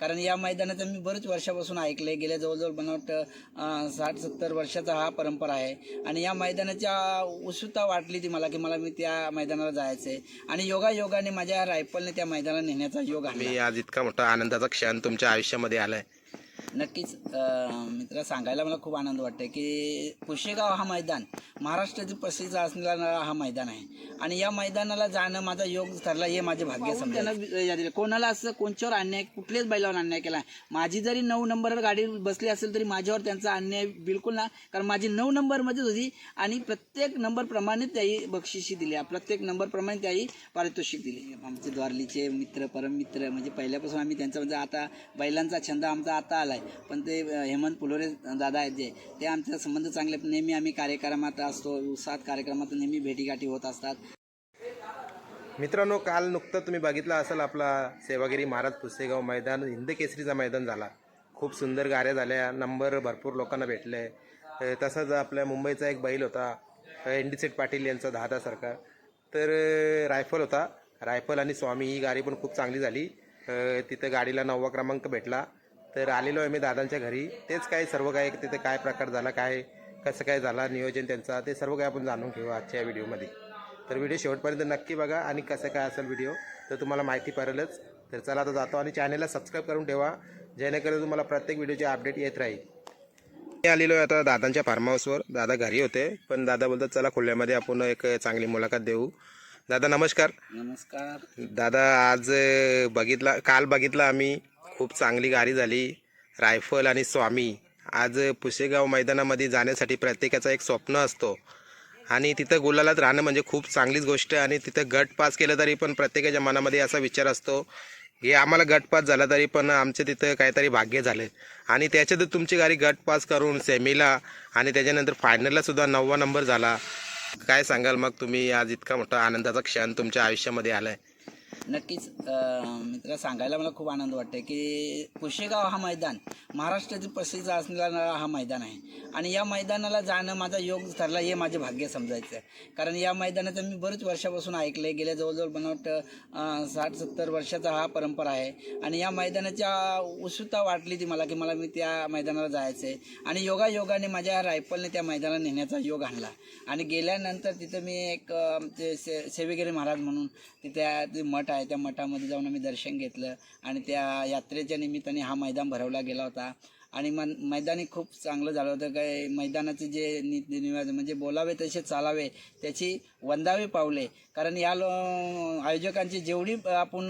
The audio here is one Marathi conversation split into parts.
कारण या मैदानाचं मी बरेच वर्षापासून ऐकलंय. गेल्या जवळजवळ मला वाटतं साठ सत्तर वर्षाचा हा परंपरा आहे. आणि या मैदानाच्या उत्सुकता वाटली ती मला की मला मी त्या मैदानाला जायचं आहे आणि योगा योगाने माझ्या रायफलने त्या मैदानाला नेण्याचा योग आणला. मी आज इतका मोठा आनंदाचा क्षण तुमच्या आयुष्यामध्ये आलाय. नक्कीच मित्र सांगायला मला खूप आनंद वाटतोय की पुशेगाव हा मैदान महाराष्ट्रातील प्रसिद्ध असणारा हा मैदान आहे. आणि या मैदानाला जाणं माझा योग ठरला हे माझे भाग्य समजा कोणाला असं कोणच्यावर अन्याय कुठल्याच बैलावर अन्याय केला माझी जरी नऊ नंबरवर गाडी बसली असेल तरी माझ्यावर त्यांचा अन्याय बिलकुल ना कारण माझी नऊ नंबरमध्येच होती आणि प्रत्येक नंबर प्रमाणे त्याही बक्षिशी दिली प्रत्येक नंबर प्रमाणे त्याही पारितोषिक दिली आमचे द्वारलीचे मित्र परममित्र म्हणजे पहिल्यापासून आम्ही त्यांचा म्हणजे आता बैलांचा छंद आमचा आता आलाय पण ते हेमंत पुलोरे दादा आहेत जे ते आमचा संबंध चांगले आहेत. नेहमी आम्ही कार्यक्रमात असतो उत्साहात कार्यक्रमात नेहमी भेटीगाठी होत असतात. मित्रांनो काल नुकतं तुम्ही बघितलं असेल आपला सेवागिरी महाराज पुसेगाव मैदान हिंद केसरीचा मैदान झाला. खूप सुंदर गाड्या झाल्या नंबर भरपूर लोकांना भेटले. तसंच आपल्या मुंबईचा एक बैल होता एन डी सेट पाटील यांचा दहा सरकार तर रायफल होता. रायफल आणि स्वामी ही गाडी पण खूप चांगली झाली. तिथं गाडीला नववा क्रमांक भेटला. तर आलेलो आहे मी दादांच्या घरी. तेच काय सर्व काय तिथे काय प्रकार झाला काय कसं काय झाला नियोजन त्यांचा ते सर्व काय आपण जाणून घेऊ आजच्या व्हिडिओमध्ये. तर व्हिडिओ शेवटपर्यंत नक्की बघा आणि कसं काय असेल व्हिडिओ तर तुम्हाला माहिती पडेलच. तर चला आता जातो आणि चॅनलला सबस्क्राईब करून ठेवा जेणेकरून तुम्हाला प्रत्येक व्हिडिओचे अपडेट येत राहील. मी आलेलो आहे आता दादांच्या फार्म हाऊसवर दादा घरी होते पण दादा बोलतात चला खुल्यामध्ये आपण एक चांगली मुलाखत देऊ. दादा नमस्कार. नमस्कार. दादा आज बघितला काल बघितलं आम्ही. खूप चांगली गाडी झाली. रायफल आणि स्वामी आज पुशेगाव मैदानामध्ये जाण्यासाठी प्रत्येकाचा एक स्वप्न असतो. आणि तिथं गुलालात राहणं म्हणजे खूप चांगलीच गोष्ट आहे. आणि तिथं गट पास केलं तरी पण प्रत्येकाच्या मनामध्ये असा विचार असतो की आम्हाला गट पास झाला तरी पण आमच्या तिथं काहीतरी भाग्य झाले. आणि त्याच्यात तुमची गाडी गट पास करून सेमीला आणि त्याच्यानंतर फायनलला सुद्धा नववा नंबर झाला. काय सांगाल मग तुम्ही? आज इतका मोठा आनंदाचा क्षण तुमच्या आयुष्यामध्ये आला आहे नक्कीच मित्र सांगायला मला खूप आनंद वाटतोय की पुशेगाव हा मैदान महाराष्ट्रातील प्रसिद्ध असणारा हा मैदान आहे. आणि या मैदानाला जाणं माझा योग ठरला हे माझे भाग्य समजायचं आहे कारण या मैदानाचं मी बरेच वर्षापासून ऐकलं आहे गेल्या जवळजवळ मला वाटतं साठ सत्तर वर्षाचा हा परंपरा आहे. आणि या मैदानाच्या उत्सुकता वाटली ती मला की मला मी त्या मैदानाला जायचं आहे आणि योगायोगाने माझ्या रायफलने त्या मैदानाला नेण्याचा योग आणला. आणि गेल्यानंतर तिथं मी एक ते से सेवेगिरी महाराज म्हणून तिथे ते मठ आहे. त्या मठामध्ये जाऊन आम्ही दर्शन घेतलं आणि त्या यात्रेच्या निमित्ताने हा मैदान भरवला गेला होता. आणि मन मैदानी खूप चांगलं झालं होतं. काय मैदानाचे जे नि निवाज म्हणजे बोलावे तसे चालावे त्याची वंदावे पावले. कारण या लो आयोजकांची जेवढी आपण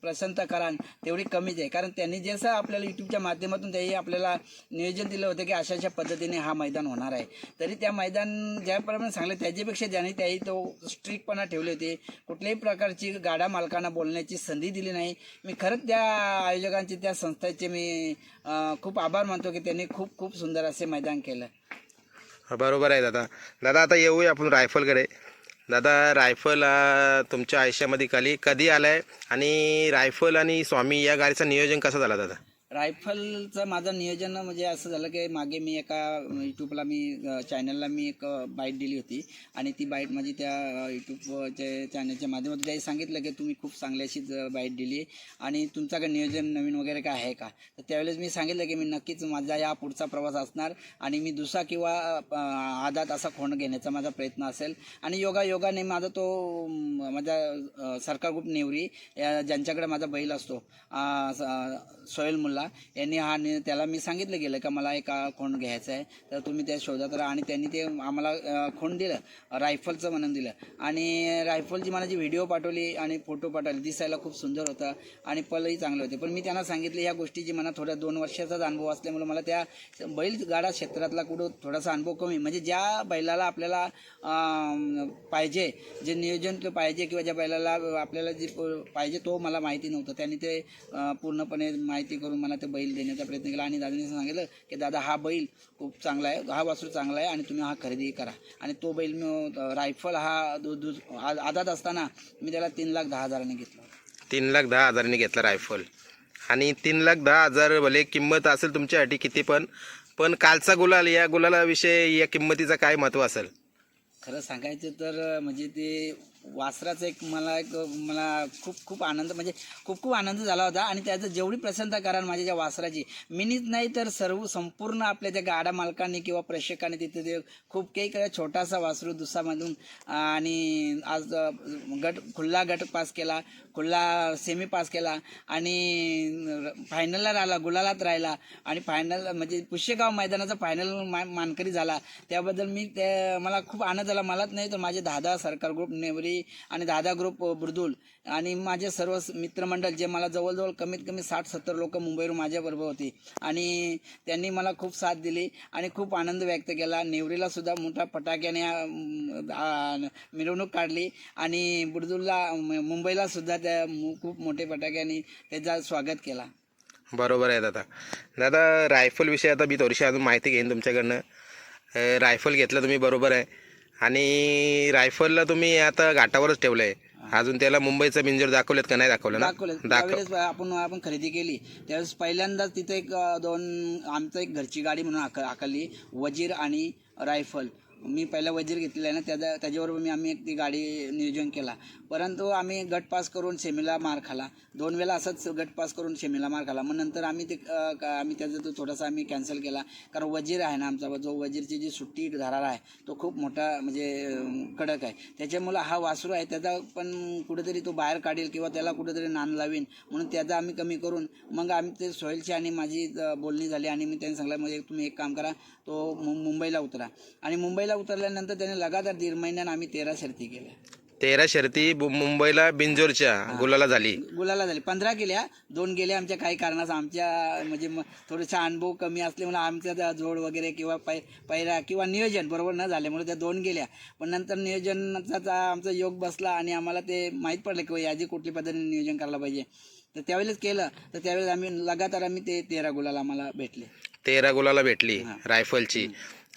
प्रसन्नता कराल तेवढी कमीच आहे. कारण त्यांनी जसं आपल्याला यूट्यूबच्या माध्यमातून त्याही आपल्याला नियोजन दिलं होतं की अशा अशा पद्धतीने हा मैदान होणार आहे. तरी त्या मैदान ज्याप्रमाणे सांगलं त्याच्यापेक्षा ज्याने त्याही तो स्ट्रिक्टपणा ठेवले होते कुठल्याही प्रकारची गाडा मालकांना बोलण्याची संधी दिली नाही. मी खरंच त्या आयोजकांचे त्या संस्थेचे मी खूप आभार मानतो की त्यांनी खूप खूप सुंदर असे मैदान केलं. बरोबर आहे दादा. दादा आता येऊया आपण रायफलकडे. दादा रायफल तुमच्या आयुष्यामध्ये कधी कधी आहे आणि रायफल आणि स्वामी या गाडीचं नियोजन कसं झालं दादा? रायफलचं माझं नियोजन म्हणजे असं झालं की मागे मी एका यूट्यूबला मी चॅनलला मी एक बाईट दिली होती. आणि ती बाईट माझी त्या यूट्यूबच्या चॅनलच्या माध्यमातून त्याही सांगितलं की तुम्ही खूप चांगली अशीच बाईट दिली. आणि तुमचं काय नियोजन नवीन वगैरे काय आहे का? तर त्यावेळेस मी सांगितलं की मी नक्कीच माझा या पुढचा प्रवास असणार. आणि मी दुसरा किंवा आदात असा खोंड घेण्याचा माझा प्रयत्न असेल. आणि योगा योगाने माझा तो माझा सरकार ग्रुप नेवरी या ज्यांच्याकडे माझा बैल असतो सोहेल मुल्ला यांनी हा त्याला मी सांगितलं गेलं का मला एक खोंड घ्यायचा आहे. तर तुम्ही त्या शोधात राहा. आणि त्यांनी ते आम्हाला खोंड दिलं. रायफलचं म्हणून दिलं. आणि रायफलची मला जी व्हिडिओ पाठवली आणि फोटो पाठवले दिसायला खूप सुंदर होता आणि पलही चांगले होते. पण मी त्यांना सांगितलं ह्या गोष्टीची मला थोड्या दोन वर्षाचाच अनुभव असल्यामुळे मला त्या बैलगाडा क्षेत्रातला कुठं थोडासा अनुभव कमी. म्हणजे ज्या बैलाला आपल्याला पाहिजे जे नियोजन पाहिजे किंवा ज्या बैलाला आपल्याला जे पाहिजे तो मला माहिती नव्हतं. त्यांनी ते पूर्णपणे माहिती करून मला ते बैल देण्याचा प्रयत्न केला आणि दादाने सांगितलं की दादा हा बैल खूप चांगला आहे हा वासरू चांगला आहे आणि तुम्ही हा खरेदी करा. आणि तो बैल मी रायफल हा दु दु आदात असताना मी त्याला तीन लाख दहा हजाराने घेतला. तीन लाख दहा हजारांनी घेतला रायफल. आणि तीन लाख दहा हजार भले किंमत असेल तुमच्यासाठी किती पण पण कालचा गुलाल या गुलालाविषयी या किंमतीचा काय महत्त्व असेल? खरं सांगायचं तर म्हणजे ते वासराचं एक मला एक मला खूप खूप आनंद म्हणजे खूप खूप आनंद झाला होता. आणि त्याचं जेवढी प्रसन्नता कराल माझ्या ज्या वासराची मीनीच नाही तर सर्व संपूर्ण आपल्या त्या गाडा मालकांनी किंवा प्रेक्षकांनी तिथे ते खूप काही छोटासा वासरू दुसामधून आणि आज गट खुल्ला गट पास केला. कुल्ला सेमी पास केला आणि फायनलला राहिला गुलालात राहिला आणि फायनल म्हणजे पुष्यगाव मैदानाचा फायनल मा मानकरी झाला. त्याबद्दल मी ते मला खूप आनंद झाला. मलाच नाही तर माझे दादा सरकार ग्रुप नेवरी आणि दादा ग्रुप बुर्दुल आणि माझे सर्व मित्रमंडळ जे मला जवळजवळ कमीत कमी साठ सत्तर लोक मुंबईवरून माझ्याबरोबर होती. आणि त्यांनी मला खूप साथ दिली आणि खूप आनंद व्यक्त केला. नेवरीला सुद्धा मोठा फटाक्याने मिरवणूक काढली आणि बुर्दुलला मुंबईला सुद्धा त्या खूप मोठे फटाक्याने त्याचा स्वागत केला. बरोबर आहे दादा. दादा रायफल विषयी आता मी थोडीशी अजून माहिती घेईन तुमच्याकडनं. रायफल घेतलं तुम्ही बरोबर आहे. आणि रायफलला तुम्ही आता घाटावरच ठेवलं आहे अजून त्याला मुंबईचं बिंजोर दाखवलेत का? नाही दाखवलं दाखवलं आपण आपण खरेदी केली. त्यावेळेस पहिल्यांदाच तिथे एक दोन आमचं एक घरची गाडी म्हणून आक आखली वजीर आणि रायफल. मी पहिला वजीर घेतलेला आहे ना त्याचा त्याच्याबरोबर मी आम्ही एक ती गाडी नियोजन केला. परंतु आम्ही गट पास करून सेमीला मार खाला. दोन वेळा असंच गट पास करून सेमीला मार खाला. मग नंतर आम्ही ते का- आम्ही त्याचा तो थोडासा आम्ही कॅन्सल केला. कारण वजीर आहे ना आमचा जो वजीरची जी सुट्टी धारा आहे तो खूप मोठा म्हणजे कडक आहे. त्याच्यामुळं हा वासरू आहे त्याचा पण कुठेतरी तो बाहेर काढेल किंवा त्याला कुठेतरी नान लावीन म्हणून त्याचा आम्ही कमी करून मग आम्ही ते सोहेलची आणि माझी बोलणी झाली आणि मी त्यांनी सांगलं म्हणजे तुम्ही एक काम करा तो मु- मुंबईला उतरा. आणि मुंबईला उतरल्यानंतर त्याने लगातार दीड महिन्यानं आम्ही तेरा शर्ती केल्या. तेरा शर्ती बु- मुंबईला बिंजोरच्या गुलाला झाली. गुलाला झाली. पंधरा केल्या. दोन गेल्या आमच्या काही कारणास. आमच्या म्हणजे म- थोडासा अनुभव कमी असल्यामुळे आमच्या त्या जोड वगैरे किंवा पै पैरा किंवा नियोजन बरोबर न झाल्यामुळे त्या दोन गेल्या. पण नंतर नियोजनाचा चा- आमचा योग बसला आणि आम्हाला ते माहीत पडलं की याची कुठली पद्धतीने नियोजन करायला पाहिजे? तर त्यावेळेस केलं. तर त्यावेळेस आम्ही लगातार आम्ही ते तेरा गुलाल आम्हाला भेटले. तेरा गुलाला भेटली रायफलची.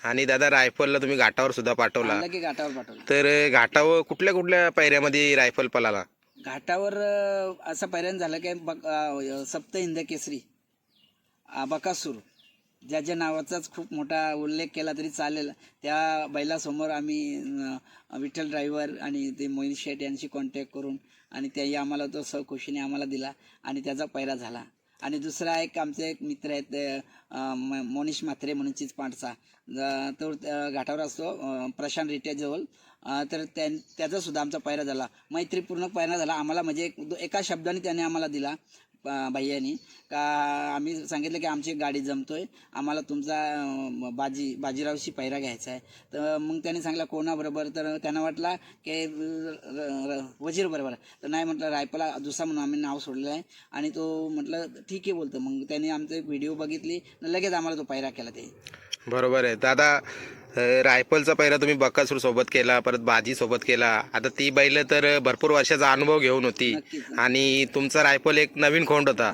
आणि दादा रायफलला तुम्ही घाटावर सुद्धा पाठवला. आणलं की घाटावर पाठवलं. तर घाटावर कुठल्या कुठल्या पायऱ्यामध्ये रायफल पलाला घाटावर अं, असं पहिल्यांदा झालं की बक अं, सप्त हिंद केसरी अं, बकासूर ज्याच्या नावाचाच खूप मोठा उल्लेख केला तरी चालेल. त्या बैलासमोर आम्ही अं, विठ्ठल ड्रायव्हर आणि ते मोहित शेठ यांशी कॉन्टॅक्ट करून आणि त्याही आम्हाला तो सखुशीने आम्हाला दिला आणि त्याचा पैरा झाला. आणि दुसरा एक आमचे एक मित्र आहेत मोनिश म्हात्रे म्हणून चिचपांडचा पांडसा तो घाटावर असतो प्रशांत रिट्याजवळ तर त्या त्याचा सुद्धा आमचा पायरा झाला. मैत्रीपूर्ण पैरा झाला. आम्हाला म्हणजे एक एका शब्दाने त्याने आम्हाला दिला. भैयानी का आम्ही सांगितलं की आमची गाडी जमतोय आम्हाला तुमचा बाजी बाजीरावशी पैरा घ्यायचा आहे. तर मग त्याने सांगितलं कोणाबरोबर तर त्यांना वाटला की वजीर बरोबर. तर नाही म्हटलं रायपला दुसरा म्हणून आम्ही नाव सोडलेलं आहे. आणि तो म्हटलं ठीक आहे बोलतो. मग त्याने आमचा एक व्हिडिओ बघितली लगेच आम्हाला तो पैरा केला ते. बरोबर आहे. दादा रायफलचा पहिला तुम्ही बकासूर सोबत केला परत बाजी सोबत केला. आता ती बैल तर भरपूर वर्षाचा अनुभव घेऊन होती. आणि तुमचा रायफल एक नवीन खोंड होता.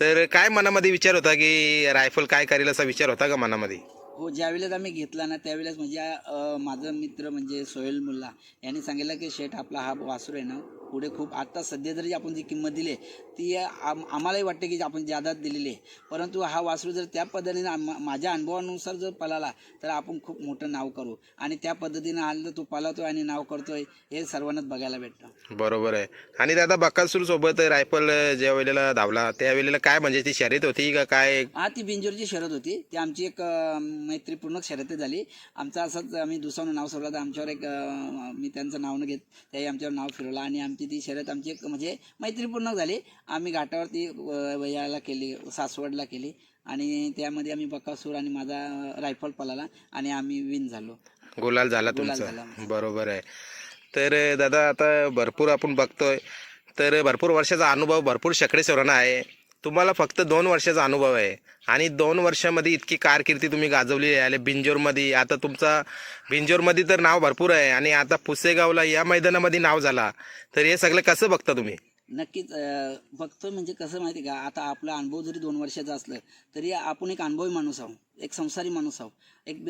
तर काय मनामध्ये विचार होता की रायफल काय करेल असा विचार होता का मनामध्ये? हो ज्यावेळेस आम्ही घेतला ना त्यावेळेस म्हणजे माझा मित्र म्हणजे सोहेल मुल्ला यांनी सांगितलं की शेठ आपला हा वासरू आहे ना पुढे खूप आता सध्या जरी आपण जी किंमत दिली आहे, ती आम आम्हालाही वाटते की आपण ज्यादा दिलेली आहे. परंतु हा वासरू जर त्या पद्धतीने आम- माझ्या अनुभवानुसार जर पळाला तर आपण खूप मोठं नाव करू. आणि त्या पद्धतीने आलं तर तो पळवतोय आणि नाव करतोय हे सर्वांनाच बघायला भेटतं. बरोबर आहे. आणि दादा बकासूर सोबत रायफल ज्या वेळेला धावला त्या वेळेला काय म्हणजे ती शर्यत होती का काय? हा ती बिंजोरची शर्यत होती. ती आमची एक मैत्रीपूर्ण शर्यत झाली. आमचं असंच आम्ही दुसरं नाव सोडलं तर आमच्यावर एक मी त्यांचं नाव न घेत त्याही आमच्यावर नाव फिरवलं. आणि आमची ती शर्यत आमची म्हणजे मैत्रीपूर्ण झाली. आम्ही घाटावरती अं, याला केली सासवडला केली. आणि त्यामध्ये आम्ही बकासूर आणि माझा रायफल पळाला आणि आम्ही विन झालो. गुलाल झाला गुलाल तुमचा. झाला. बरोबर आहे. तर दादा आता भरपूर आपण बघतोय. तर भरपूर वर्षाचा अनुभव भरपूर शेकडे सरांना आहे. तुम्हाला फक्त दोन वर्षाचा अनुभव आहे. आणि दोन वर्षामध्ये इतकी कारकिर्दी तुम्ही गाजवली आहे. बिंजोरमध्ये. आता तुमचा बिंजोरमध्ये तर नाव भरपूर आहे. आणि आता पुसेगावला या मैदानामध्ये नाव झाला. तर हे सगळं कसं बघता तुम्ही? नक्कीच बघतो बघतोय म्हणजे कसं माहिती का? आता आपला अनुभव जरी दोन वर्षाचा असलं तरी आपण एक अनुभवी माणूस आहोत. एक संसारी माणूस आहो. एक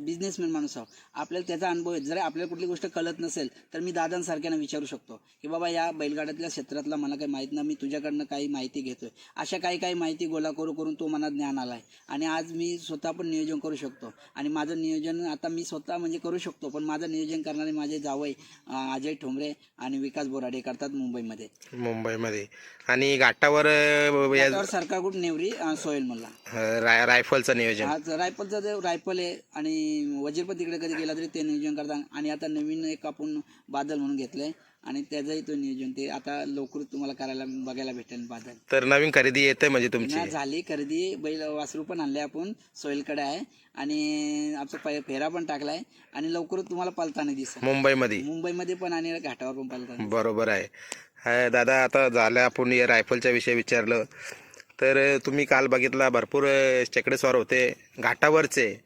बिझनेसमॅन माणूस आहो. आपल्याला त्याचा अनुभव आहे. जर आपल्याला कुठली गोष्ट कळत नसेल तर मी दादांसारख्यानं विचारू शकतो की बाबा या बैलगाड्यातल्या क्षेत्रातला मला काही माहीत नाही. मी तुझ्याकडनं काही माहिती घेतोय. अशा काही काही माहिती गोळा करू करून तो मला ज्ञान आलाय. आणि आज मी स्वतः पण नियोजन करू शकतो. आणि माझं नियोजन आता मी स्वतः म्हणजे करू शकतो पण माझं नियोजन करणारे माझे जावई अजय ठोंबरे आणि विकास बोराडे करतात मुंबईमध्ये. मुंबईमध्ये. आणि घाटावर अं, या- त्यावर सरकार ग्रुप नेवरी अं, राय- रायफलचं नियोजन. आज रायफलचा जे रायफल आहे आणि वजीर पण तिकडे कधी गेला तरी ते नियोजन करतात आणि आता नवीन एक आपण बादल म्हणून घेतलंय आणि त्याचंही तो नियोजन. ते आता लवकर तुम्हाला करायला बघायला भेटेल बादल. तर नवीन खरेदी येते म्हणजे तुमची. झाली खरेदी. बैल वासरू पण आणले आपण. सोयलकडे आहे. आणि आमचा फेरा पण टाकलाय. आणि लवकरच तुम्हाला पलताना दिसेल. मुंबईमध्ये. मुंबईमध्ये पण आणि घाटावर पण पलताना बरोबर आहे. दादा आता झालं आपण या रायफलच्या विषयी विचारलं. तर तुम्ही काल बघितला भरपूर चेकडेस्वार होते. घाटावरचे.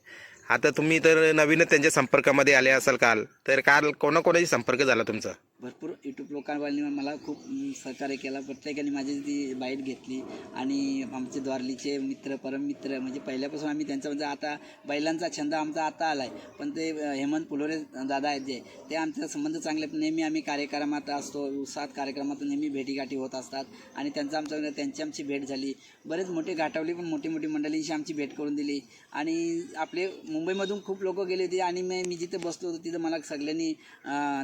आता तुम्ही तर नवीनच त्यांच्या संपर्कामध्ये आले असाल काल. तर काल कोणाकोणाशी संपर्क झाला तुमचा? भरपूर यूट्यूब लोकांवाली मला खूप सहकार्य केला. प्रत्येकाने माझी ती बाईट घेतली आणि आमचे द्वारलीचे मित्र परममित्र म्हणजे पहिल्यापासून आम्ही त्यांचा म्हणजे आता बैलांचा छंद आमचा आता आला आहे पण ते हेमंत फुलोरे दादा आहेत जे ते आमचा संबंध चांगले नेहमी आम्ही कार्यक्रमात असतो. उत्साहात कार्यक्रमात नेहमी भेटीगाठी होत असतात. आणि त्यांचा आमच्या त्यांची आमची भेट झाली. बरेच मोठे गाठवली पण मोठी मोठी मंडळींशी आमची भेट करून दिली. आणि आपले मुंबईमधून खूप लोक गेले होते आणि मी मी जिथे बसलो होतो तिथं मला सगळ्यांनी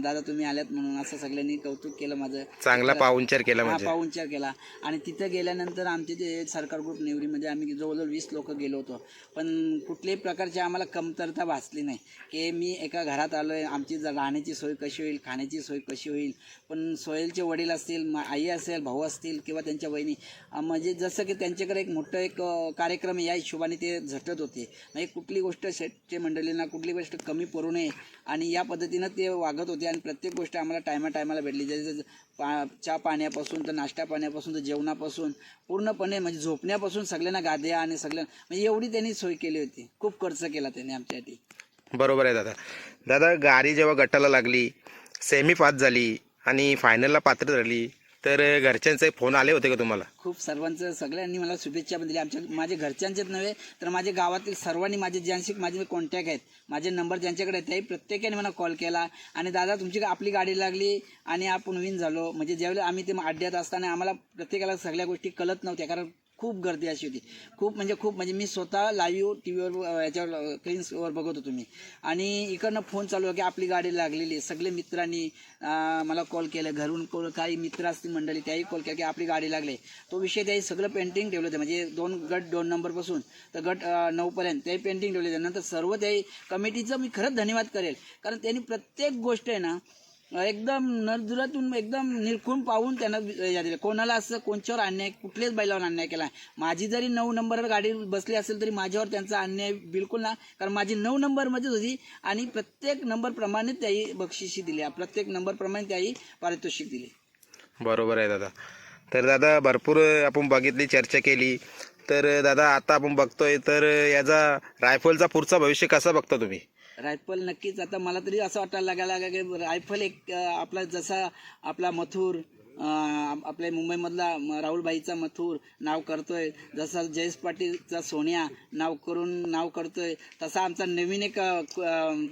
दादा तुम्ही आल्यात म्हणून. असं सगळ्यांनी कौतुक केलं माझं. चांगला पाहुणचार केला हा म्हणजे. पाहुणचार केला. आणि तिथं गेल्यानंतर आमचे जे सरकार ग्रुप नेवरीमध्ये आम्ही जवळजवळ वीस लोक गेलो होतो. पण कुठल्याही प्रकारची आम्हाला कमतरता भासली नाही. की मी एका घरात आलो आहे आमची राहण्याची सोय कशी होईल खाण्याची सोय कशी होईल? पण सोहेलचे वडील असतील मा- आई असेल भाऊ असतील किंवा त्यांच्या बहिणी अं, म्हणजे जसं की त्यांच्याकडे एक मोठं एक अं, कार्यक्रम आहे, या हिशोबाने ते झटत होते. म्हणजे कुठली गोष्ट शेटचे मंडळींना कुठली गोष्ट कमी पडू नये आणि या पद्धतीनं ते वागत होते आणि प्रत्येक गोष्ट आम्हाला टायमा टायमाला भेटली. जसं पा चहा पाण्यापासून तर नाश्ता पाण्यापासून तर जेवणापासून पूर्णपणे म्हणजे झोपण्यापासून सगळ्यांना गाद्या आणि सगळ्या म्हणजे एवढी त्यांनी सोय केली होती. खूप खर्च केला त्यांनी आमच्यासाठी. बरोबर आहे दादा. दादा गाडी जेव्हा गटाला लागली सेमी पास झाली आणि फायनलला पात्र झाली तर घरच्यांचे फोन आले होते का तुम्हाला? खूप सर्वांचं सगळ्यांनी मला शुभेच्छा पण दिल्या आमच्या माझे घरच्यांचेच नव्हे तर माझ्या गावातील सर्वांनी माझे ज्यांशी माझे कॉन्टॅक्ट आहेत माझे नंबर ज्यांच्याकडे आहेत त्याही प्रत्येकाने मला कॉल केला. आणि दादा तुमची आपली गाडी लागली आणि आपण विन झालो. म्हणजे ज्यावेळेला आम्ही ते अड्ड्यात असताना आम्हाला प्रत्येकाला सगळ्या गोष्टी कळत नव्हत्या कारण खूप गर्दी अशी होती. खूप म्हणजे खूप म्हणजे मी स्वतः लाईव्ह टी व्हीवर याच्यावर स्क्रीन्सवर बघत होतो मी. आणि इकडनं फोन चालू आहे की आपली गाडी लागलेली आहे. सगळे मित्रांनी मला कॉल केला. घरून कोण काही मित्र असतील मंडळी त्याही कॉल केला की आपली गाडी लागली तो विषय त्याही सगळं पेंटिंग ठेवलं होतं. म्हणजे दोन गट दोन नंबरपासून तर गट नऊपर्यंत त्याही पेंटिंग ठेवले होते. नंतर सर्व त्याही कमिटीचं मी खरंच धन्यवाद करेल. कारण त्यांनी प्रत्येक गोष्ट आहे ना एकदम नरदुरातून एकदम निरखून पाहून त्यांना या दिलं कोणाला असं कोणच्यावर अन्याय कुठल्याच बैलावर अन्याय केला माझी जरी नऊ नंबरवर गाडी बसली असेल तरी माझ्यावर त्यांचा अन्याय बिलकुल ना कारण माझी नऊ नंबरमध्येच होती आणि प्रत्येक नंबरप्रमाणे त्याही बक्षिशी दिली. प्रत्येक नंबरप्रमाणे त्याही पारितोषिक दिली. बरोबर आहे दादा. तर दादा भरपूर आपण बघितली चर्चा केली. तर दादा आता आपण बघतोय तर याचा रायफलचा पुढचा भविष्य कसा बघता तुम्ही? रायफल नक्कीच. आता मला तरी असं वाटायला लागायला लागलं की रायफल एक आपला जसा आपला मथुर आपल्या मुंबईमधला राहुलबाईचा मथुर नाव करतोय. जसा जयेश पाटीलचा सोनिया नाव करून नाव करतोय. तसा आमचा नवीन एक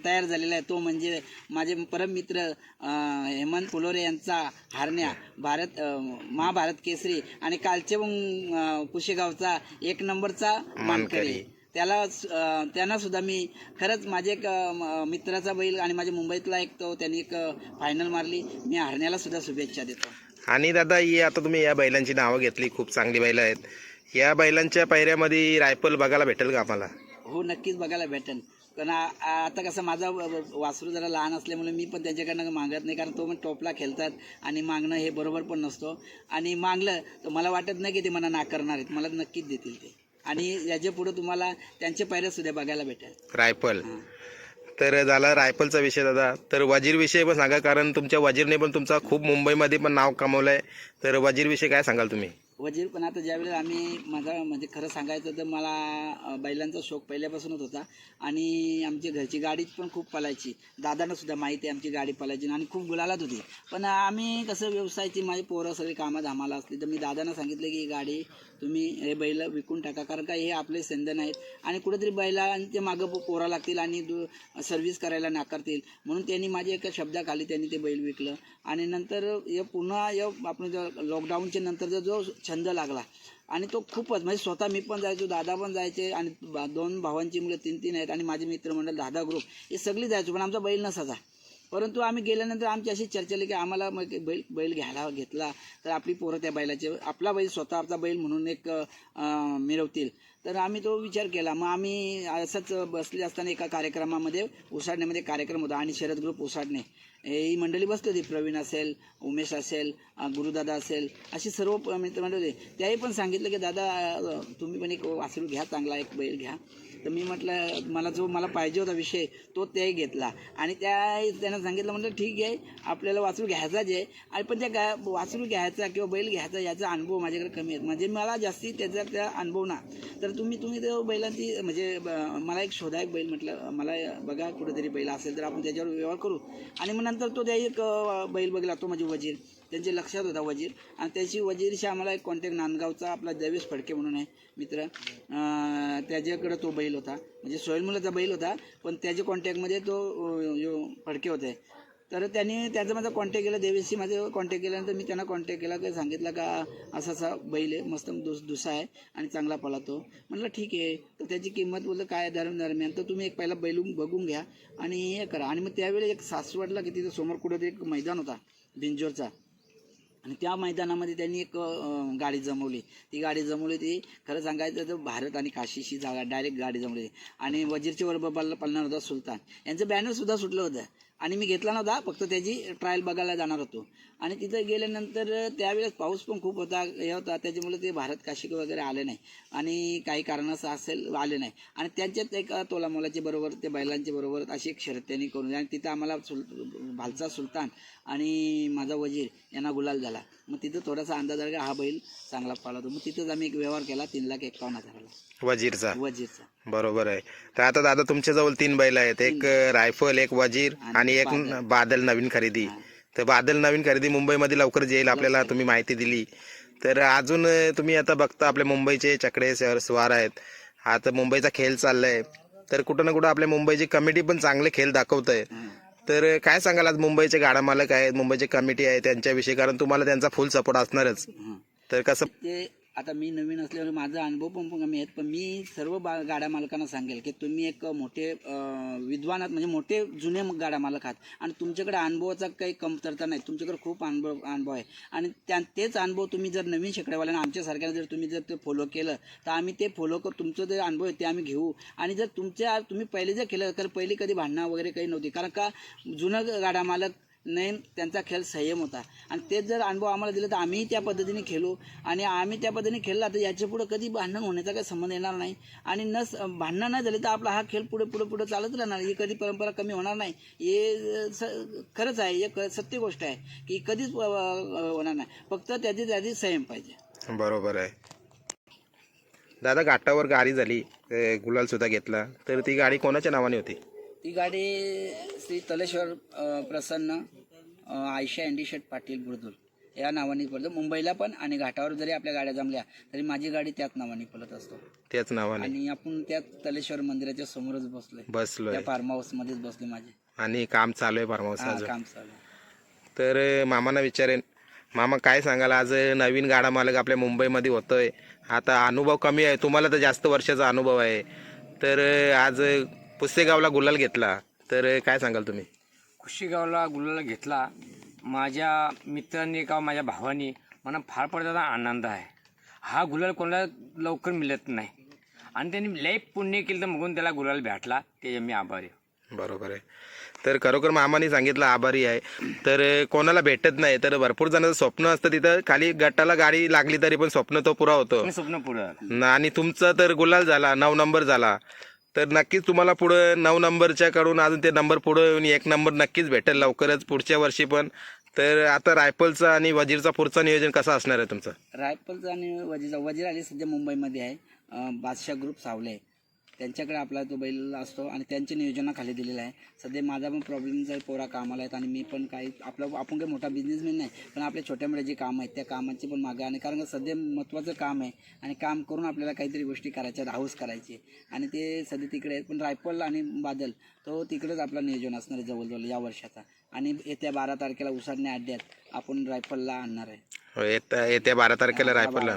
तयार झालेला आहे. तो म्हणजे माझे परम मित्र अं, हेमंत फुलोरे यांचा हारण्या. भारत महाभारत केसरी आणि कालचे कुशेगावचा एक नंबरचा मानकरी. त्याला त्यांना सुद्धा मी खरंच माझे एक मित्राचा बैल आणि माझ्या मुंबईतला एक तो त्यांनी एक फायनल मारली. मी हरण्याला सुद्धा शुभेच्छा देतो. आणि दादा ही आता तुम्ही या बैलांची नावं घेतली. खूप चांगली बैलं आहेत. या बैलांच्या पायऱ्यामध्ये रायफल बघायला भेटेल का आम्हाला? हो नक्कीच बघायला भेटेल. कारण आता कसं माझा वासरू जरा लहान असल्यामुळे मी पण त्यांच्याकडनं मागत नाही. कारण तो पण टॉपला खेळतात आणि मागणं हे बरोबर पण नसतो. आणि मागलं तर मला वाटत नाही की ते मला नाकारणार आहेत. मला नक्कीच देतील ते. आणि याच्यापुढे तुम्हाला त्यांचे पायऱ्या सुद्धा बघायला भेटेल. रायफल. हां. तर झाला रायफलचा विषय दादा. तर वजीर विषय पण सांगा कारण तुमच्या वजीरने पण तुमचा खूप मुंबईमध्ये पण नाव कमवलं आहे तर वजीर विषय काय सांगाल तुम्ही? वजीर पण आता ज्यावेळेला आम्ही माझा म्हणजे खरं सांगायचं तर मला बैलांचा शौक पहिल्यापासूनच होता. आणि आमची घरची गाडी पण खूप पलायची. दादांनासुद्धा माहिती आहे आमची गाडी पलायची आणि खूप गुलालात होती. पण आम्ही कसं व्यवसायाची माझी पोरं सगळी कामात आम्हाला असली तर मी दादांना सांगितलं की ही गाडी तुम्ही हे बैल विकून टाका कारण का हे आपले संधन आहेत आणि कुठेतरी बैलांचे मागं पोरा लागतील आणि सर्व्हिस करायला नाकारतील. म्हणून त्यांनी माझ्या एका शब्दाखाली त्यांनी ते बैल विकलं. आणि नंतर हे पुन्हा या आपण लॉकडाऊनच्या नंतरचा जो छंद लागला. आणि तो खूपच म्हणजे स्वतः मी पण जायचो दादा पण जायचे आणि बा- दोन भावांची मुलं तीन तीन आहेत आणि माझे मित्रमंडळ दादा ग्रुप हे सगळी जायचो पण आमचा बैल नसायचा. परंतु आम्ही गेल्यानंतर आमची अशी चर्चा झाली की आम्हाला मग बैल बैल घ्यायला घेतला तर आपली पोरं त्या बैलाचे आपला बैल स्वतः आपला बैल म्हणून एक मिळवतील तर आम्ही तो विचार केला. मग आम्ही असंच बसले असताना एका कार्यक्रमामध्ये उसाडण्यामध्ये कार्यक्रम होता आणि शरद ग्रुप उसाडणे. ही मंडळी बसली होती प्रवीण असेल उमेश असेल गुरुदादा असेल अशी सर्व प- मित्रमंडळी होते त्याही पण सांगितलं की दादा तुम्ही पण एक वासरू घ्या चांगला एक बैल घ्या. तर मी म्हटलं मला जो मला पाहिजे होता विषय तो त्याही घेतला. आणि त्या त्यानं सांगितलं म्हटलं ठीक आहे आपल्याला वासरू घ्यायचाच आहे. आणि पण त्या गा वासरू घ्यायचा किंवा बैल घ्यायचा याचा अनुभव माझ्याकडे कमी आहे म्हणजे मला जास्ती त्याचा त्या अनुभव ना. तर तुम्ही तुम्ही तो बैलांची म्हणजे ब- मला एक शोधा एक बैल म्हटलं मला बघा कुठेतरी बैल असेल तर आपण त्याच्यावर व्यवहार करू. आणि मग त्यानंतर तो त्या एक बैल बघला तो म्हणजे वजीर. त्यांच्या लक्षात होता वजीर. आणि त्याची वजीरशी आम्हाला एक कॉन्टॅक्ट नांदगावचा आपला देवेश फडके म्हणून आहे मित्र. त्याच्याकडं तो बैल होता. म्हणजे सोहेल मुलाचा बैल होता पण त्याच्या कॉन्टॅक्टमध्ये तो फडके होते. तर त्यांनी त्याचा माझा कॉन्टॅक्ट केला देवेशशी माझं कॉन्टॅक्ट केल्यानंतर मी त्यांना कॉन्टॅक्ट केला की सांगितलं का असा असा बैल आहे मस्त दुस दुसा आहे आणि चांगला पळतो. म्हटलं ठीक आहे तर त्याची किंमत बोललं काय दरम दरम्यान तर तुम्ही एक पहिला बैलून बघून घ्या आणि हे करा. आणि मग त्यावेळी एक सासवडला की तिथं समोर कुठं एक मैदान होता बिंजोरचा आणि त्या मैदानामध्ये त्यांनी एक गाडी जमवली. ती गाडी जमवली ती खरं सांगायचं तर भारत आणि काशीशी जागा डायरेक्ट गाडी जमवली. आणि वजीरचे वर बबाला होता सुलतान. यांचं बॅनरसुद्धा सुटलं होतं. आणि मी घेतला नव्हता फक्त त्याची ट्रायल बघायला जाणार होतो. आणि तिथं गेल्यानंतर त्यावेळेस पाऊस पण खूप होता हे होता त्याच्यामुळे ते भारत काशी वगैरे आले नाही. आणि काही कारणाचं असेल आले नाही. आणि त्यांच्यात एक तोला मोलाचे बरोबर ते बैलांचे बरोबर अशी एक शर्यत त्यांनी करून. आणि तिथं आम्हाला सुल भालचा सुलतान आणि माझा वजीर यांना गुलाल झाला. मग तिथं थोडासा अंदाज आला की हा बैल चांगला पळतो मग तिथंच आम्ही एक व्यवहार केला तीन लाख एकावन्न हजाराला. वजीरचा. वजीरचा. बरोबर आहे. तर आता दादा तुमच्याजवळ तीन बैल आहेत. एक रायफल एक वजीर आणि एक बादल. नवीन खरेदी. तर बादल नवीन खरेदी मुंबईमध्ये लवकरच येईल आपल्याला तुम्ही माहिती दिली. तर अजून तुम्ही आता बघता आपले मुंबईचे चकडे स्वार आहेत. आता मुंबईचा खेळ चाललाय. तर कुठं ना कुठं आपल्या मुंबईची कमिटी पण चांगले खेळ दाखवत आहे. तर काय सांगाल आज मुंबईचे गाडा मालक आहेत मुंबईची कमिटी आहे त्यांच्याविषयी? कारण तुम्हाला त्यांचा फुल सपोर्ट असणारच. तर कसं? आता मी नवीन असल्यामुळे माझा अनुभव पण पण कमी आहेत पण मी सर्व बा गाड्या मालकांना सांगेल की तुम्ही एक मोठे विद्वान आहात म्हणजे मोठे जुने गाड्या मालक आहात. आणि तुमच्याकडे अनुभवाचा काही कमतरता नाही. तुमच्याकडे खूप अनुभव अनुभव आहे. आणि त्या तेच अनुभव तुम्ही जर नवीन शेकड्यावाल्यांना आमच्यासारख्याला जर तुम्ही जर ते फॉलो केलं तर आम्ही ते फॉलो कर. तुमचं जे अनुभव आहे ते आम्ही घेऊ. आणि जर तुमच्या तुम्ही पहिले जर केलं तर पहिले कधी भांडणं वगैरे काही नव्हती. कारण का जुनं गाडा मालक नाही त्यांचा खेळ संयम होता. आणि तेच जर अनुभव आम्हाला दिला तर आम्हीही त्या पद्धतीने खेळू. आणि आम्ही त्या पद्धतीने खेळला तर याच्या पुढं कधी भांडण होण्याचा काही संबंध येणार नाही. आणि न भांडणं नाही झाले तर आपला हा खेळ पुढे पुढे पुढे चालत राहणार. ही कधी परंपरा कमी होणार नाही. हे स खरंच आहे. हे क- सत्य गोष्ट आहे की कधीच होणार नाही. फक्त त्याची त्याची संयम पाहिजे. बरोबर आहे. दादा घाटावर गाडी झाली. गुलालसुद्धा घेतला. तर ती गाडी कोणाच्या नावाने होती? ती गाडी श्री तलेश्वर प्रसन्न आयशा अँडीशेट पाटील बुरदुल या नावाने पडतं मुंबईला पण आणि घाटावर जरी आपल्या गाड्या जमल्या तरी माझी गाडी त्याच नावाने पळत असतो. त्याच नावाने. आणि आपण त्या तलेश्वर मंदिराच्या समोरच बसलोय. बसलोय. त्या फार्म हाऊस मध्येच बसले माझे. आणि काम चालू आहे फार्म हा, हाऊस काम चालू आहे. तर मामांना विचारेन. मामा काय सांगाल? आज नवीन गाडा मालक आपल्या मुंबईमध्ये होतोय. आता अनुभव कमी आहे. तुम्हाला तर जास्त वर्षाचा अनुभव आहे. तर आज पुस्तेगावला गुलाल घेतला. तर काय सांगाल तुम्ही? कुशीगावला गुलाला घेतला. माझ्या मित्रांनी का माझ्या भावानी मला फार पडताना आनंद आहे. हा गुलाल कोणाला लवकर मिळत नाही. आणि त्यांनी लय पुण्य केलं तर मगून त्याला गुलाल भेटला. ते मी आभारी आहे. बरोबर आहे. तर खरोखर मामाने सांगितलं आभारी आहे. तर कोणाला भेटत नाही. तर भरपूर जणांचं स्वप्न असतं तिथं. खाली गटाला गाडी लागली तरी पण स्वप्न तो पुरा होतो. आणि स्वप्न पुढं आलं. न- आणि तुमचा तर गुलाल झाला नऊ नंबर झाला. तर नक्कीच तुम्हाला पुढं नऊ नंबरच्या कडून अजून ते नंबर पुढं येऊन एक नंबर नक्कीच भेटेल लवकरच पुढच्या वर्षी पण. तर आता रायफलचं आणि वजीरचा पुढचं नियोजन कसं असणार आहे तुमचं? रायफलचा आणि वजीरचा वजीर आली सध्या मुंबईमध्ये आहे. बादशाह ग्रुप सावले त्यांच्याकडे आपला तो बैल असतो आणि त्यांच्या नियोजनाखाली दिलेला आहे. सध्या माझा पण प्रॉब्लेमचा आहे पोरा कामाला आहेत आणि मी पण काही आपलं आपण काही मोठा बिझनेसमॅन नाही पण आपल्या छोट्या मोठ्या जे कामं आहेत त्या कामाची पण मागं आणि कारण सध्या महत्त्वाचं काम आहे आणि काम करून आपल्याला काहीतरी गोष्टी करायच्या हाऊस करायची आणि ते सध्या तिकडे आहेत पण रायफल आणि बादल तो तिकडेच आपला नियोजन असणार आहे जवळजवळ या वर्षाचा. आणि येत्या बारा तारखेला उसाडण्या अड्ड्यात आपण रायफलला आणणार आहे. हो, येत्या येत्या बारा तारखेला रायफलला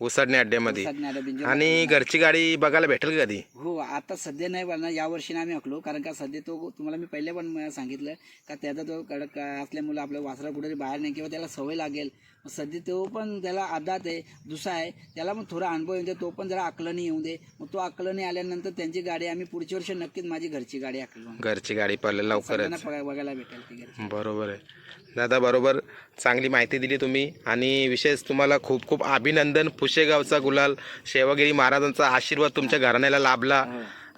अड्ड्यामध्ये. उसाडण्या अड्डा बिंजोर आणि घरची गाडी बघायला भेटेल का कधी? हो आता सध्या नाही बनणार या वर्षी नाही आम्ही आखलो कारण का सध्या तो तुम्हाला मी पहिले पण सांगितलं का त्याचा तो कडक असल्यामुळे आपल्या वासरा कुठेतरी बाहेर नाही किंवा त्याला सवय लागेल. मग सध्या तो पण त्याला आदात आहे दुसरा आहे त्याला पण थोडा अनुभव येऊ दे तो पण जरा आकलनी येऊ दे. मग तो आकलनी आल्यानंतर त्यांची गाडी आम्ही पुढच्या वर्षी नक्कीच माझी घरची गाडी आखलो घरची गाडी सगळ्यांना बघा- बघायला भेटेल ती घरची. बरोबर आहे. दादा बरोबर चांगली माहिती दिली तुम्ही. आणि विशेष तुम्हाला खूप खूप अभिनंदन. पुशेगावचा गुलाल शेवागिरी महाराजांचा आशीर्वाद तुमच्या घराण्याला लाभला.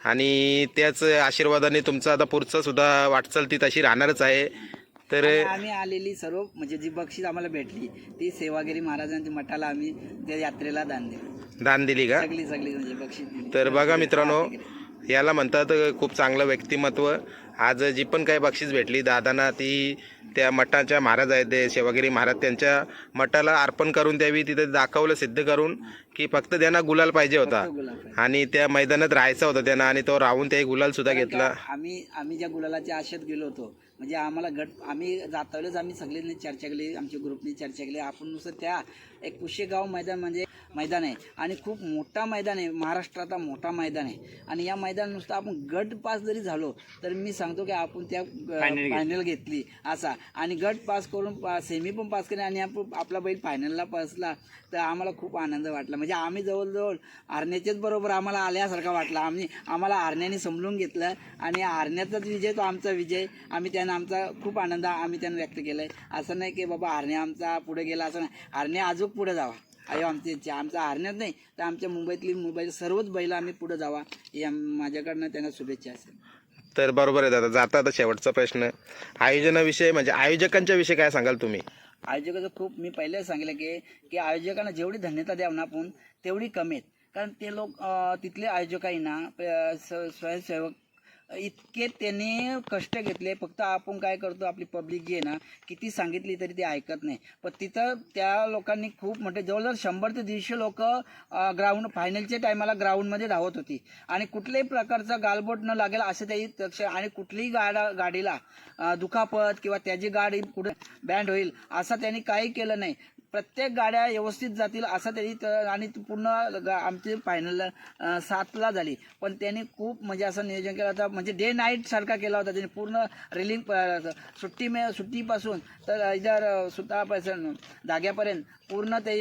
आणि त्याच आशीर्वादाने तुमचं आता पुढचं सुद्धा वाटचाल ती तशी राहणारच आहे. तर आम्ही आलेली सर्व म्हणजे जी बक्षीस आम्हाला भेटली ती सेवागिरी महाराजांच्या मठाला आम्ही त्या यात्रेला दान दिलं. दान दिली का? सगळी सगळी म्हणजे बक्षीस दिली. तर बघा मित्रांनो याला म्हणतात खूप चांगलं व्यक्तिमत्व. आज जी पण काही बक्षीस भेटली दादांना ती त्या मठाच्या महाराज आहेत ते सेवागिरी महाराज त्यांच्या मठाला अर्पण करून द्यावी तिथे दाखवलं सिद्ध करून की फक्त त्यांना गुलाल पाहिजे होता. आणि त्या मैदानात राहायचा होता त्यांना आणि तो राहून ते गुलाल सुद्धा घेतला. आम्ही आम्ही ज्या गुलालाच्या आशेत गेलो होतो म्हणजे आम्हाला गट आम्ही जातावेळेस आम्ही सगळ्यांनी चर्चा केली आमच्या ग्रुपनी चर्चा केली. आपण नुसतं त्या एक पुशेगाव मैदान म्हणजे मैदान आहे. आणि खूप मोठा मैदान आहे. महाराष्ट्राचा मोठा मैदान आहे. आणि या मैदान नुसतं आपण गट पास जरी झालो तर मी सांगतो की आपण त्या फायनल घेतली. असा. आणि गट पास करून सेमी पण पास केली आणि आपण आपला बैल फायनलला पासला तर आम्हाला खूप आनंद वाटला. म्हणजे आम्ही जवळजवळ आरण्याचेच बरोबर आम्हाला आल्यासारखा वाटला. आम्ही आम्हाला आरण्याने समजून घेतलं. आणि आरण्याचाच विजय तो आमचा विजय. आम्ही त्यानं आमचा खूप आनंद आम्ही त्यानं व्यक्त केला आहे असं नाही की बाबा आरण्या आमचा पुढे गेला असं नाही. आरण्या अजून पुढे जावा. अयो आमची इच्छा. आमचा आरण्यात नाही तर आमच्या मुंबईतली मुंबईत सर्वच बैल आम्ही पुढे जावा. आम- माझ्याकडनं त्यांना शुभेच्छा असेल. तर बरोबर आहे दादा जाता आता शेवटचा प्रश्न. आयोजनाविषयी म्हणजे आयोजकांच्या विषयी काय सांगाल तुम्ही? आयोजकाचं खूप मी पहिले सांगितलं की की आयोजकांना जेवढी धन्यता द्यावं ना आपण तेवढी कमी आहेत. कारण ते लोक अं, तिथले आयोजक आहे ना प- स- स्वयंसेवक इतके त्याने कष्ट घेतले. फक्त आपण काय करतो आपली पब्लिक जी आहे ना किती सांगितली तरी ते ऐकत नाही. पण तिथं त्या लोकांनी खूप म्हणजे जवळजवळ शंभर ते दीडशे लोक ग्राउंड फायनलच्या टायमाला ग्राउंडमध्ये धावत होती. आणि कुठल्याही प्रकारचा गालबोट न लागेल असं त्याही लक्ष आणि कुठलीही गाडा गाडीला दुखापत किंवा त्याची गाडी कुठे बँड होईल असं त्यांनी काही केलं नाही. प्रत्येक गाड्या व्यवस्थित जातील असं त्यांनी तर आणि पूर्ण गा- आमची फायनल सातला झाली. पण त्यांनी खूप म्हणजे असं नियोजन केलं होतं. म्हणजे डे नाईट सारखा केला होता. त्यांनी पूर्ण रेलिंग सुट्टी मे सुट्टीपासून तर इधर सुतापासून धाग्यापर्यंत पूर्ण ते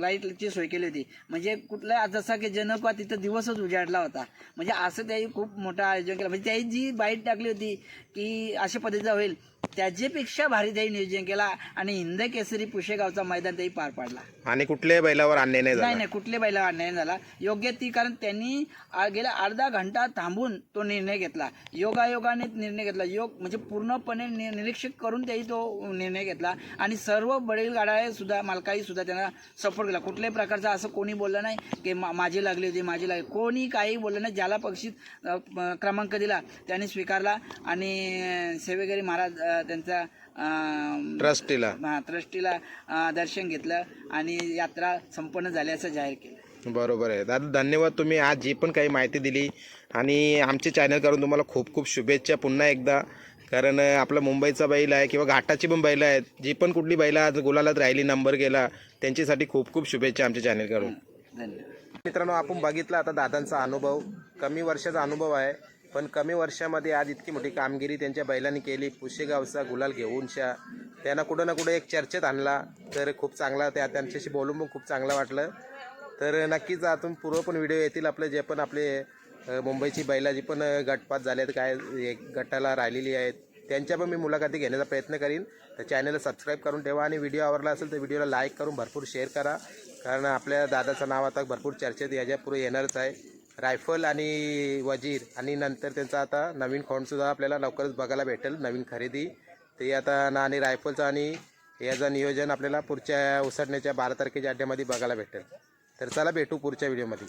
लाईटची सोय केली होती. म्हणजे कुठल्या जसा की जनक तिथं दिवसच उजाडला होता. म्हणजे असं त्याही खूप मोठं आयोजन केलं. म्हणजे त्याही जी बाईट टाकली होती की अशा पद्धतीचं होईल त्याच्यापेक्षा भारी त्याही नियोजन केला आणि हिंद केसरी पुशेगावचा मैदान त्याही पार पाडला. आणि कुठल्याही बैलावर अन्याय नाही नाही नाही कुठल्या बैला अन्याय नाही झाला. योग्य ती कारण त्यांनी गेल्या अर्धा घंटा थांबून तो निर्णय घेतला. योगायोगाने निर्णय घेतला. योग म्हणजे पूर्णपणे निरीक्षक करून त्याही तो निर्णय घेतला. आणि सर्व बैलगाडा सुद्धा मालकाही सुद्धा त्यांना सपोर्ट केला. कुठल्याही प्रकारचा असं कोणी बोललं नाही की मा- माझी लागली होती माझी लागली. कोणी काही बोललं नाही ज्याला पक्षी क्रमांक दिला त्यांनी स्वीकारला आणि सेवेकरी महाराज त्यांचा ट्रस्टीला हा, ट्रस्टीला दर्शन घेतलं आणि यात्रा संपन्न झाली असं जाहीर केलं. बरोबर आहे. दादा धन्यवाद तुम्ही आज जी पण काही माहिती दिली आणि आमचे चॅनल करून तुम्हाला खूप खूप शुभेच्छा. पुन्हा एकदा कारण आपला मुंबईचा बैल आहे किंवा घाटाची पण बैलं आहेत जी पण कुठली बैलं आज गुलालात राहिली नंबर गेला त्यांच्यासाठी खूप खूप शुभेच्छा आमच्या चॅनल करून धन्यवाद. मित्रांनो आपण बघितलं आता दादांचा अनुभव. कमी वर्षाचा अनुभव आहे पण कमी वर्षामध्ये आज इतकी मोठी कामगिरी त्यांच्या बैलांनी केली. पुशेगावचा गुलाल घेऊन शा. त्यांना कुठं ना कुठं एक चर्चेत आणला तर खूप चांगला त्या त्यांच्याशी बोलून पण खूप चांगलं वाटलं. तर नक्कीच आतून पूर्व पण व्हिडिओ येतील आपले जे पण आपले मुंबईची बैला जी पण गटपात झाले आहेत काय एक गटाला राहिलेली आहेत. त्यांच्या पण मी मुलाखती घेण्याचा प्रयत्न करीन. तर चॅनलला सबस्क्राईब करून ठेवा आणि व्हिडिओ आवडला असेल तर व्हिडिओला लाईक करून भरपूर शेअर करा. कारण आपल्या दादाचं नाव आता भरपूर चर्चेत याच्यापुढे येणारच आहे. रायफल आणि वजीर आणि नंतर त्यांचा आता नवीन खोंडसुद्धा आपल्याला लवकरच बघायला भेटेल नवीन खरेदी. ते आता ना आणि रायफलचं आणि याचं नियोजन आपल्याला पुढच्या उसडण्याच्या बारा तारखेच्या अड्ड्यामध्ये बघायला भेटेल. तर चला भेटू पुढच्या व्हिडिओमध्ये